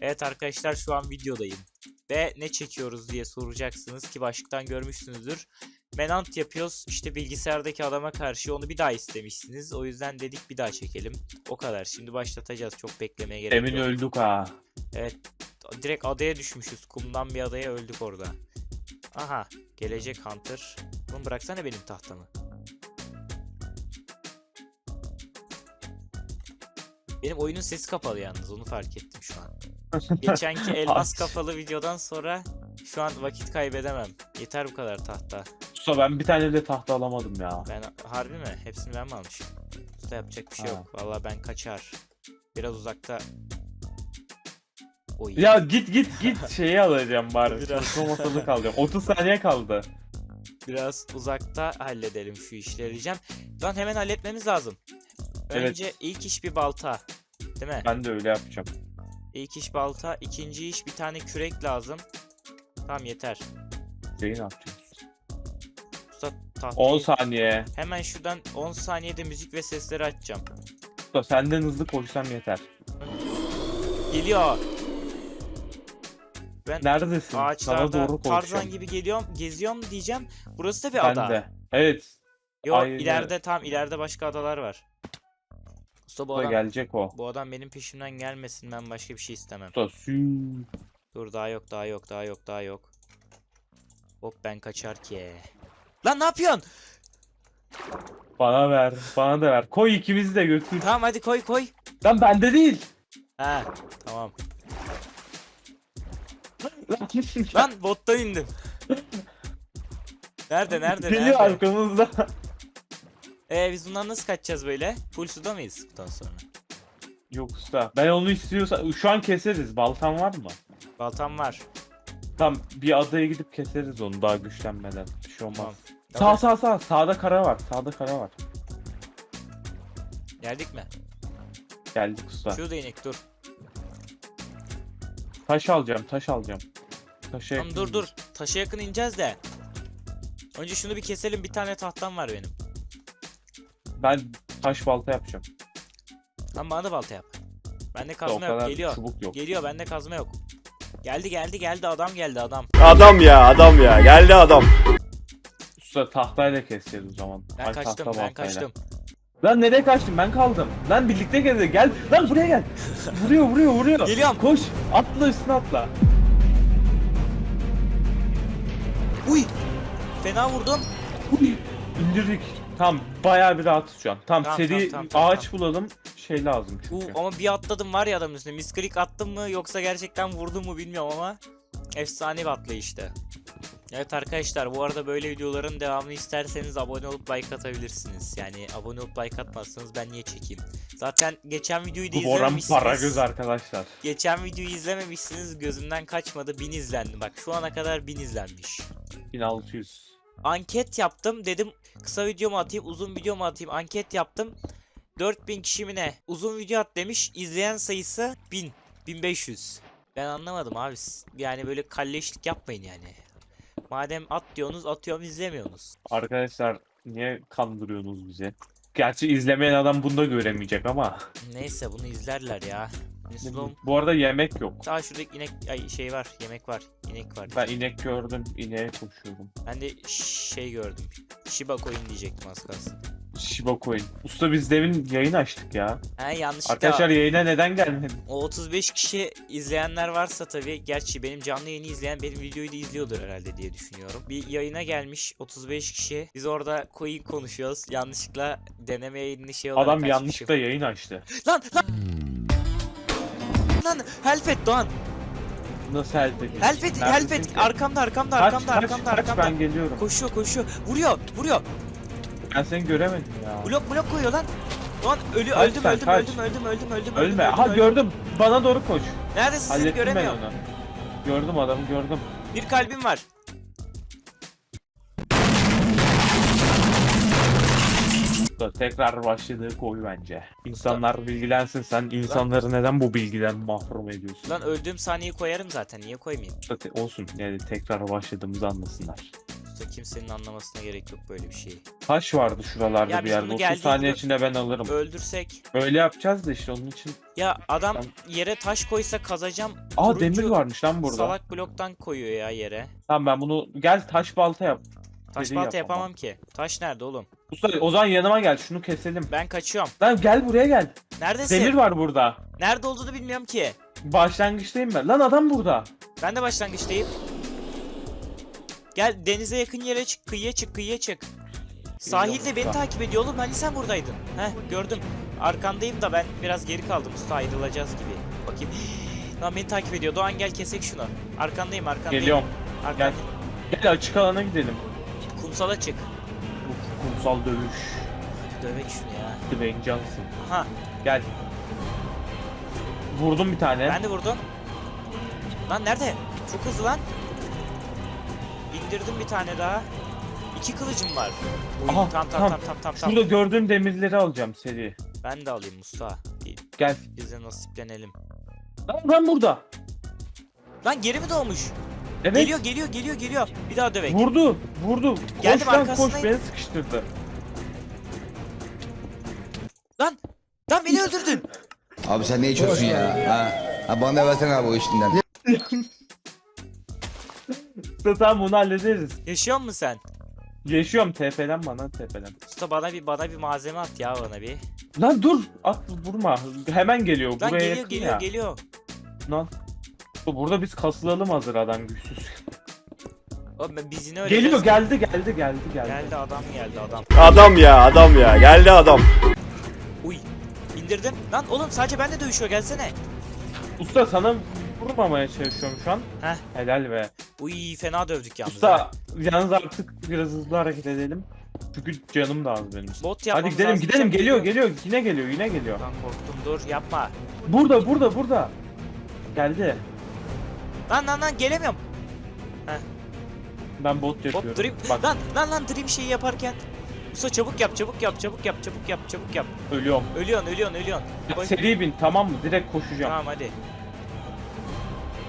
Evet arkadaşlar şu an videodayım. Ve ne çekiyoruz diye soracaksınız ki başlıktan görmüşsünüzdür. Menant yapıyoruz işte bilgisayardaki adama karşı onu bir daha istemişsiniz. O yüzden dedik bir daha çekelim. O kadar. Şimdi başlatacağız. Çok beklemeye gerek Emin yok. öldük ha. Evet. Direkt adaya düşmüşüz. Kumdan bir adaya öldük orada. Aha. Gelecek Hunter. Oğlum bıraksana benim tahtamı. Benim oyunun sesi kapalı yalnız. Onu fark ettim şu an. Geçenki elmas As. kafalı videodan sonra şu an vakit kaybedemem. Yeter bu kadar tahta. Usta ben bir tane de tahta alamadım ya. Ben harbi mi? Hepsini ben mi almışım? Usta yapacak bir şey Ha. yok. Vallahi ben kaçar. Biraz uzakta. Oy. Ya git git git şeyi alacağım bari. Biraz. Çalışma masalı kalacağım. 30 saniye kaldı. Biraz uzakta halledelim şu işleri diyeceğim. Lan hemen halletmemiz lazım. Evet. Önce ilk iş bir balta. Değil mi? Ben de öyle yapacağım. İlk iş balta, ikinci iş bir tane kürek lazım. Tamam yeter. Şeyi ne yapacağız? Usta tahtayı 10 saniye. hemen şuradan 10 saniyede müzik ve sesleri açacağım. Usta senden hızlı koşsam yeter. Geliyor. Ben Neredesin? Sana ağaçlarda doğru Tarzan koşacağım. gibi geliyorum, geziyorum diyeceğim. Burası da bir Ben ada. de. Evet. Yok Aynen. ileride tam ileride başka adalar var. Usta bu Usta adam, gelecek o. bu adam benim peşimden gelmesin ben başka bir şey istemem. Usta sü. Dur daha yok daha yok daha yok daha yok. Hop ben kaçar ki. Lan ne yapıyorsun? Bana ver. Bana da ver. Koy ikimizi de götür. Tamam hadi koy koy. Lan bende değil. Ha tamam. Lan Lan bottan indim. Nerede nerede Geliyor nerede? arkamızda. Ee biz bundan nasıl kaçacağız böyle? Full suda mıyız bundan sonra? Yok usta. Ben onu istiyorsan şu an keseriz. Baltan var mı? Baltam var. Tam bir adaya gidip keseriz onu daha güçlenmeden. Bir şey olmaz. Tamam. Sağ sağ sağ. Sağda kara var. Sağda kara var. Geldik mi? Geldik usta. Şurada inek dur. Taş alacağım. Taş alacağım. Taşa Tamam yakın dur dur. Taşa yakın ineceğiz de. Önce şunu bir keselim. Bir tane tahtam var benim. Ben taş balta yapacağım. Tamam bana da balta yap. Bende kazma yok. Geliyor. çubuk yok. Geliyor bende kazma yok. Geldi geldi geldi adam geldi adam. Adam ya adam ya geldi adam. Usta tahtayla keseceğiz o zaman. Ben Ay, kaçtım tahta ben baltayla. kaçtım. Lan nereye kaçtın? Ben kaldım. Lan birlikte gel. Gel. Lan buraya gel. Vuruyor vuruyor vuruyor. Geliyorum. Koş. Atla üstüne atla. Uy! Fena vurdum. Uy, İndirdik. Tam bayağı bir rahatız şu an. Tam Tamam, seri tamam, tamam, ağaç bulalım. Şey lazım çünkü. ama bir atladım var ya adamın üstüne. Misklik attım mı yoksa gerçekten vurdum mu bilmiyorum ama efsane bir atlayıştı. Evet arkadaşlar bu arada böyle videoların devamını isterseniz abone olup like atabilirsiniz. Yani abone olup like atmazsanız ben niye çekeyim? Zaten geçen videoyu da Bu Boran izlememişsiniz. para göz arkadaşlar. Geçen videoyu izlememişsiniz gözümden kaçmadı 1000 izlendi. Bak şu ana kadar 1000 izlenmiş. 1600. Anket yaptım dedim kısa video mu atayım uzun video mu atayım anket yaptım. 4000 kişi mi ne? Uzun video at demiş. izleyen sayısı 1000. 1500. Ben anlamadım abi. Yani böyle kalleşlik yapmayın yani. Madem at diyorsunuz atıyorum izlemiyorsunuz. Arkadaşlar niye kandırıyorsunuz bizi? Gerçi izlemeyen adam bunu da göremeyecek ama. Neyse bunu izlerler ya. Müslüm. Bu arada yemek yok. Sağ şuradaki inek ay şey var yemek var. inek var. Ben inek gördüm. ineğe koşuyorum. Ben de şey gördüm. Shiba coin diyecektim az kalsın. Shiba Coin. Usta biz demin yayın açtık ya. He yanlışlıkla. Arkadaşlar yayına neden gelmedi? O 35 kişi izleyenler varsa tabii gerçi benim canlı yayını izleyen benim videoyu da izliyordur herhalde diye düşünüyorum. Bir yayına gelmiş 35 kişi. Biz orada coin konuşuyoruz. Yanlışlıkla deneme yayını şey olarak Adam açmışım. yanlışlıkla yayın açtı. Lan lan! Lan help et Doğan. Nasıl elde edeyim? Help et, help Neredesin et. ki? Arkamda, arkamda, Kaç, arkamda, kaç, arkamda, kaç, arkamda. ben geliyorum. Koşuyor, koşuyor. Vuruyor, vuruyor. Ben seni göremedim ya. Blok blok koyuyor lan. Doğan ölü Kaç öldüm, sen, öldüm, kaç. öldüm, öldüm, öldüm, öldüm, öldüm, Ölme. Ha öldüm. gördüm. Bana doğru koş. Neredesin seni Hallettim ben göremiyorum. onu. Gördüm adamı gördüm. Bir kalbim var. Da Tekrar başladığı koy bence. İnsanlar bilgilensin. Sen insanları neden bu bilgiden mahrum ediyorsun? Lan öldüğüm saniyeyi koyarım zaten. Niye koymayayım? Da te- olsun yani tekrar başladığımızı anlasınlar. Usta kimsenin anlamasına gerek yok böyle bir şeyi. Taş vardı şuralarda Ya bir biz yerde. bunu 30 geldiğinde- saniye içinde ben alırım. Öldürsek. Öyle yapacağız da işte onun için. Ya adam yere taş koysa kazacağım. Aa Turuncu demir varmış lan burada. Salak bloktan koyuyor ya yere. Tamam ben bunu gel taş balta yap. Taş Dediği balta yapamam. yapamam ki. Taş nerede oğlum? Usta o zaman yanıma gel şunu keselim. Ben kaçıyorum. Lan gel buraya gel. Neredesin? Demir var burada. Nerede olduğunu bilmiyorum ki. Başlangıçtayım ben. Lan adam burada. Ben de başlangıçtayım. Gel denize yakın yere çık, kıyıya çık, kıyıya çık. Sahilde beni takip ediyor oğlum. Hani sen buradaydın? Heh gördüm. Arkandayım da ben biraz geri kaldım usta ayrılacağız gibi. Bakayım. Lan beni takip ediyor. Doğan gel kesek şunu. Arkandayım arkandayım. Geliyorum. Arkandayım. Gel açık alana gidelim. Kumsala çık. Uf, kumsal dövüş. Dövek şunu ya. Dwayne Johnson. Aha Gel. Vurdum bir tane. ben de vurdum. Lan nerede? Çok hızlı lan. İndirdim bir tane daha. İki kılıcım var. Oy, Aha, tam tam tamam. tam tam tam tam. Şurada gördüğün demirleri alacağım seri. Ben de alayım. Bir- Gel. Biz de nasiplenelim. Lan ben burada. Lan geri mi doğmuş? Evet. Geliyor geliyor geliyor geliyor. Bir daha dövek. Vurdu. Vurdu. Geldim koş lan koş beni sıkıştırdı. Lan! Beni öldürdün. Abi sen ne içiyorsun ya? Ha? ha bana da versene abi o işinden. Usta tamam bunu hallederiz. Yaşıyor musun sen? Yaşıyorum TP'den bana TP'den. Usta bana bir bana bir malzeme at ya bana bir. Lan dur. At vurma. Hemen geliyor. Lan Buraya geliyor yakın geliyor ya. geliyor. Lan. Burada biz kasılalım hazır adam güçsüz. Oğlum ben- biz yine öleceğiz. Geliyor geldi geldi geldi geldi. Geldi adam geldi adam. Adam ya adam ya. Geldi adam. İndirdim. Lan oğlum sadece benle dövüşüyor gelsene. Usta sana vurmamaya çalışıyorum şu an. Heh. Helal be. Uy fena dövdük yalnız. Usta yalnız artık biraz hızlı hareket edelim. Çünkü canım da az benim. Bot Hadi yapmamız gidelim lazım. gidelim Çabuk geliyor geliyor yine geliyor yine geliyor. Lan korktum dur yapma. Burada burada burada. Geldi. Lan lan lan gelemiyorum. Ben bot yapıyorum. Hop dream. Bak Lan lan lan dream şeyi yaparken. Usta çabuk yap çabuk yap çabuk yap çabuk yap çabuk yap. ölüyorum. Ölüyorsun ölüyorsun ölüyorsun. Koy. Seri bin tamam mı? Direkt koşacağım. Tamam hadi.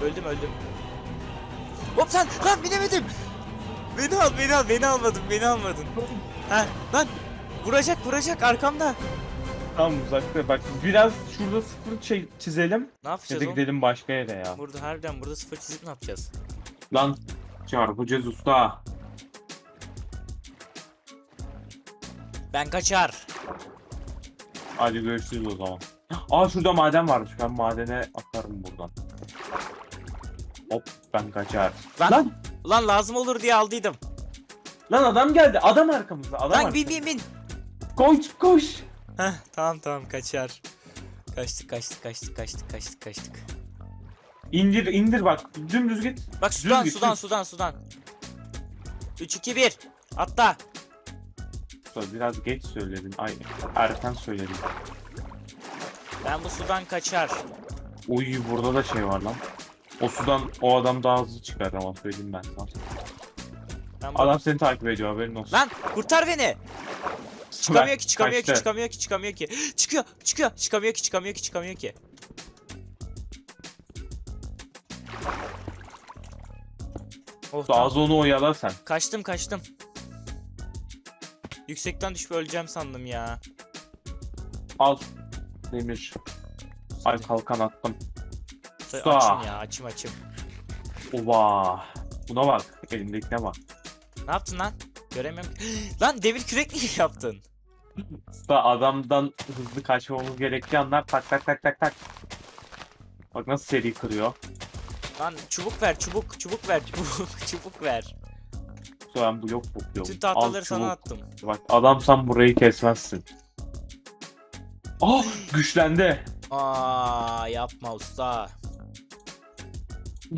Öldüm öldüm. Hop lan lan binemedim. Beni al beni al beni almadın beni almadın. Ha lan vuracak vuracak arkamda. Tamam uzakta bak biraz şurada sıfır şey çizelim. Ne Ya yapacağız da oğlum? gidelim başka yere ya. Burada harbiden burada sıfır çizip ne yapacağız? Lan çarpacağız usta. Ben kaçar. Hadi görüşürüz o zaman. Aa şurada maden varmış. Ben madene atarım buradan. Hop ben kaçar. Lan Lan lan lazım olur diye aldıydım. lan adam geldi. Adam arkamızda. Adam Lan arkamızda. bin bin bin. Koş koş. Heh tamam tamam kaçar. Kaçtık kaçtık kaçtık kaçtık kaçtık kaçtık. İndir indir bak. Dümdüz git. Bak Düz sudan git, sudan düz. sudan sudan. 3 2 1. Atla. Biraz geç söyledin. Ay erken söyledin. Ben bu sudan kaçar. Uy burada da şey var lan. O sudan o adam daha hızlı çıkar ama söyleyeyim ben sana. Ben bu- Adam seni takip ediyor haberin olsun. Lan kurtar beni. Çıkamıyor ki çıkamıyor ki kaçtı. çıkamıyor ki çıkamıyor ki. Çıkıyor çıkıyor çıkamıyor ki çıkamıyor ki çıkamıyor ki. Oh, tamam. az onu oyala sen. Kaçtım kaçtım. Yüksekten düşüp öleceğim sandım ya. Al. Demir. Ay kalkan attım. Usta, Usta. Açım ya açım açım. Oba. Buna bak. Elimdekine bak. Ne yaptın lan? Göremiyorum. lan demir kürek niye yaptın? Usta adamdan hızlı kaçmamız gerektiği anlar tak tak tak tak tak. Bak nasıl seri kırıyor. Lan çubuk ver çubuk çubuk ver çubuk çubuk ver. Ben blok bakıyorum. Bütün tahtaları Al sana çubuk. attım. Bak adamsan burayı kesmezsin. Ah güçlendi. Aa yapma usta.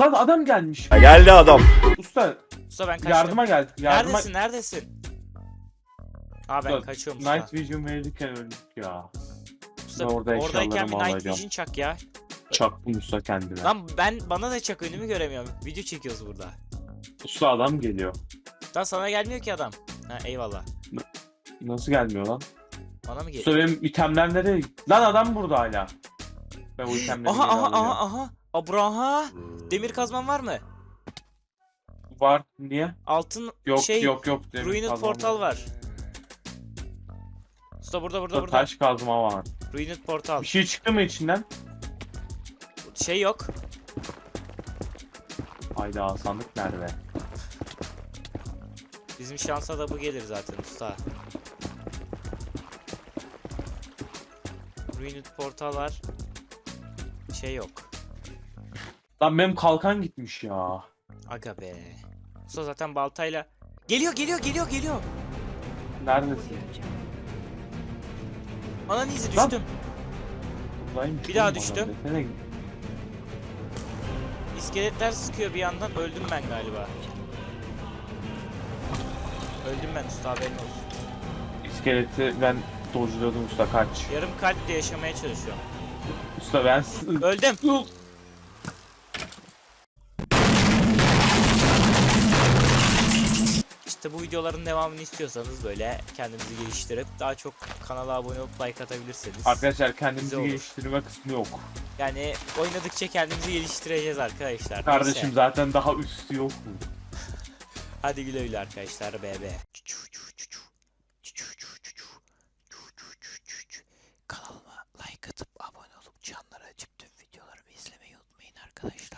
Lan adam gelmiş. Ya Geldi adam. Usta Usta ben kaçtım. yardıma gel. Yardıma. Neredesin neredesin? Aa ben Usta, kaçıyorum usta. Night Vision verirken öldük ya. usta ben orada oradayken bir eşyalarımı night alacağım. vision çak ya. Çaktım usta kendine. Lan ben bana da çak önümü göremiyorum. Video çekiyoruz burada. Usta adam geliyor. Lan sana gelmiyor ki adam. Ha eyvallah. Nasıl gelmiyor lan? Bana mı geliyor? Usta benim itemler nereye? Lan adam burada hala. Ben o itemleri Aha geri aha alıyorum. aha aha. Abraha. Demir kazman var mı? Var. Niye? Altın Yok şey yok yok. demir Ruined portal var. Usta burada Burada burada. taş kazma var. Ruined portal. Bir şey çıktı mı içinden? Şey yok. Hayda sandık nerede? Bizim şansa da bu gelir zaten usta. Ruined portal var. Şey yok. Lan benim kalkan gitmiş ya. Aga be. Usta zaten baltayla. Geliyor geliyor geliyor geliyor. Neredesin? Ananı izi Lan. düştüm. Buradayım. Bir daha düştüm. desene. İskeletler sıkıyor bir yandan. Öldüm ben galiba. Öldüm ben usta haberin olsun. İskeleti ben dojluyordum usta kaç. Yarım kalple yaşamaya çalışıyorum. Usta ben... Öldüm. İşte bu videoların devamını istiyorsanız böyle kendimizi geliştirip daha çok kanala abone olup like atabilirsiniz. Arkadaşlar kendimizi geliştirme kısmı yok. Yani oynadıkça kendimizi geliştireceğiz arkadaşlar. Kardeşim Neyse. zaten daha üstü yok mu? Hadi güle güle arkadaşlar BB. Kanalıma like atıp abone olup canları açıp tüm videolarımı izlemeyi unutmayın arkadaşlar.